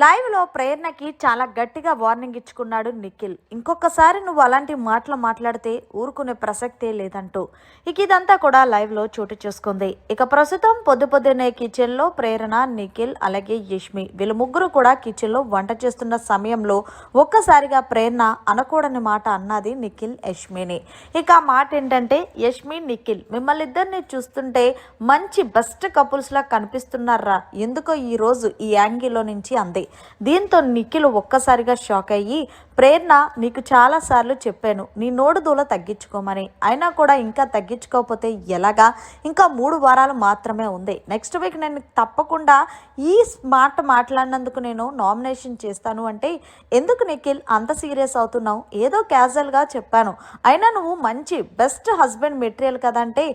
లైవ్లో ప్రేరణకి చాలా గట్టిగా వార్నింగ్ ఇచ్చుకున్నాడు నిఖిల్. ఇంకొకసారి నువ్వు అలాంటి మాటలు మాట్లాడితే ఊరుకునే ప్రసక్తే లేదంటూ. ఇక ఇదంతా కూడా లైవ్లో చోటు చేసుకుంది. ఇక ప్రస్తుతం పొద్దు పొద్దున్నే కిచెన్లో ప్రేరణ నిఖిల్ అలాగే యష్మి వీళ్ళు ముగ్గురు కూడా కిచెన్లో వంట చేస్తున్న సమయంలో ఒక్కసారిగా ప్రేరణ అనకూడని మాట అన్నది నిఖిల్ యష్మిని. ఇక ఆ మాట ఏంటంటే యష్మి నిఖిల్ మిమ్మల్ని ఇద్దరిని చూస్తుంటే మంచి బెస్ట్ కపుల్స్లా కనిపిస్తున్నారా? ఎందుకో ఈ రోజు ఈ యాంగిల్లో నుంచి అంది. దీంతో నిఖిల్ ఒక్కసారిగా షాక్ అయ్యి ప్రేరణ నీకు చాలా సార్లు చెప్పాను. నీ నోడు దూల తగ్గించుకోమని అయినా కూడా ఇంకా తగ్గించుకోకపోతే ఎలాగా? ఇంకా మూడు వారాలు మాత్రమే ఉంది. నెక్స్ట్ వీక్ నేను తప్పకుండా ఈ మాట మాట్లాడినందుకు నేను నామినేషన్ చేస్తాను అంటే ఎందుకు నిఖిల్ అంత సీరియస్ అవుతున్నావు? ఏదో క్యాజువల్గా చెప్పాను. అయినా నువ్వు మంచి బెస్ట్ హస్బెండ్ మెటీరియల్ కదంటే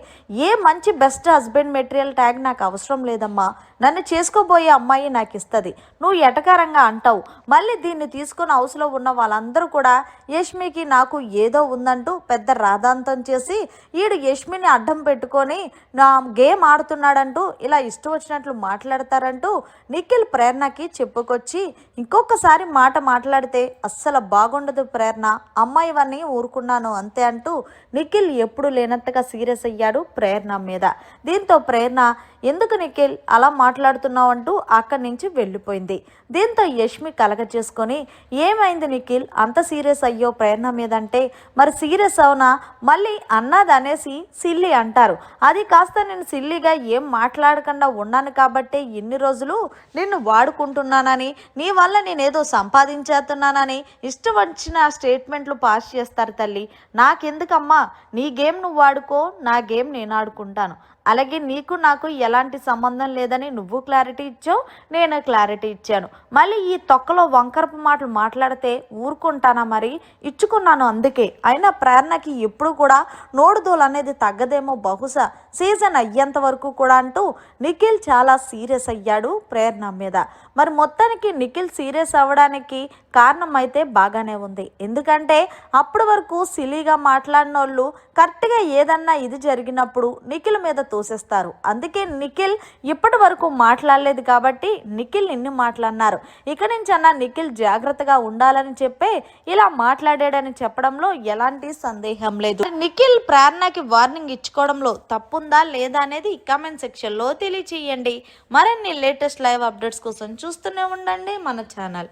ఏ మంచి బెస్ట్ హస్బెండ్ మెటీరియల్ ట్యాగ్ నాకు అవసరం లేదమ్మా. నన్ను చేసుకోబోయే అమ్మాయి నాకు ఇస్తుంది నువ్వు ఎటకారంగా అంటావు. మళ్ళీ దీన్ని తీసుకుని హౌస్లో ఉన్న వాళ్ళందరూ కూడా యష్మికి నాకు ఏదో ఉందంటూ పెద్ద రాధాంతం చేసి ఈడు యష్మిని అడ్డం పెట్టుకొని నా గేమ్ ఆడుతున్నాడంటూ ఇలా ఇష్టం వచ్చినట్లు మాట్లాడతారంటూ నిఖిల్ ప్రేరణకి చెప్పుకొచ్చి ఇంకొకసారి మాట మాట్లాడితే అస్సలు బాగుండదు ప్రేరణ. అమ్మాయివన్నీ ఊరుకున్నాను అంతే అంటూ నిఖిల్ ఎప్పుడు లేనట్టుగా సీరియస్ అయ్యాడు ప్రేరణ మీద. దీంతో ప్రేరణ ఎందుకు నిఖిల్ అలా మాట్లాడుతున్నావు? అంటూ అక్కడి నుంచి వెళ్ళిపోయింది. దీంతో యష్మి కలగ చేసుకొని ఏమైంది నిఖిల్? అంత సీరియస్ అయ్యో ప్రేరణ మీదంటే మరి సీరియస్ అవునా? మళ్ళీ అన్నది అనేసి సిల్లి అంటారు. అది కాస్త నేను సిల్లిగా ఏం మాట్లాడకుండా ఉన్నాను కాబట్టే ఇన్ని రోజులు నిన్ను వాడుకుంటున్నానని నీ వల్ల నేనేదో సంపాదించేస్తున్నానని ఇష్టం వచ్చిన స్టేట్మెంట్లు పాస్ చేస్తారు తల్లి. నాకెందుకమ్మా? నీ గేమ్ నువ్వు ఆడుకో నా గేమ్ నేను ఆడుకుంటాను. అలాగే నీకు నాకు ఎలాంటి సంబంధం లేదని నువ్వు క్లారిటీ ఇచ్చావు నేను క్లారిటీ ఇచ్చాను. మళ్ళీ ఈ తొక్కలో వంకరపు మాటలు మాట్లాడితే ఊరుకుంటానా మరి? ఇచ్చుకున్నాను అందుకే. అయినా ప్రేరణకి ఎప్పుడు కూడా నోడుదోలు అనేది తగ్గదేమో బహుశా. సీజన్ అయ్యేంత వరకు కూడా అంటూ నిఖిల్ చాలా సీరియస్ అయ్యాడు ప్రేరణ మీద. మరి మొత్తానికి నిఖిల్ సీరియస్ అవ్వడానికి కారణం అయితే బాగానే ఉంది. ఎందుకంటే అప్పటి వరకు సిలీగా మాట్లాడిన వాళ్ళు కరెక్ట్గా ఏదన్నా ఇది జరిగినప్పుడు నిఖిల్ మీద తోసేస్తారు. అందుకే నిఖిల్ ఇప్పటి వరకు మాట్లాడలేదు కాబట్టి నిఖిల్ నిన్ను మాట్లాడినారు. ఇక నుంచి అన్న నిఖిల్ జాగ్రత్తగా ఉండాలని చెప్పే ఇలా మాట్లాడాడని చెప్పడంలో ఎలాంటి సందేహం లేదు. నిఖిల్ ప్రేరణకి వార్నింగ్ ఇచ్చుకోవడంలో తప్పుందా లేదా అనేది కామెంట్ సెక్షన్లో తెలియచేయండి. మరిన్ని లేటెస్ట్ లైవ్ అప్డేట్స్ కోసం చూస్తూనే ఉండండి మన ఛానల్.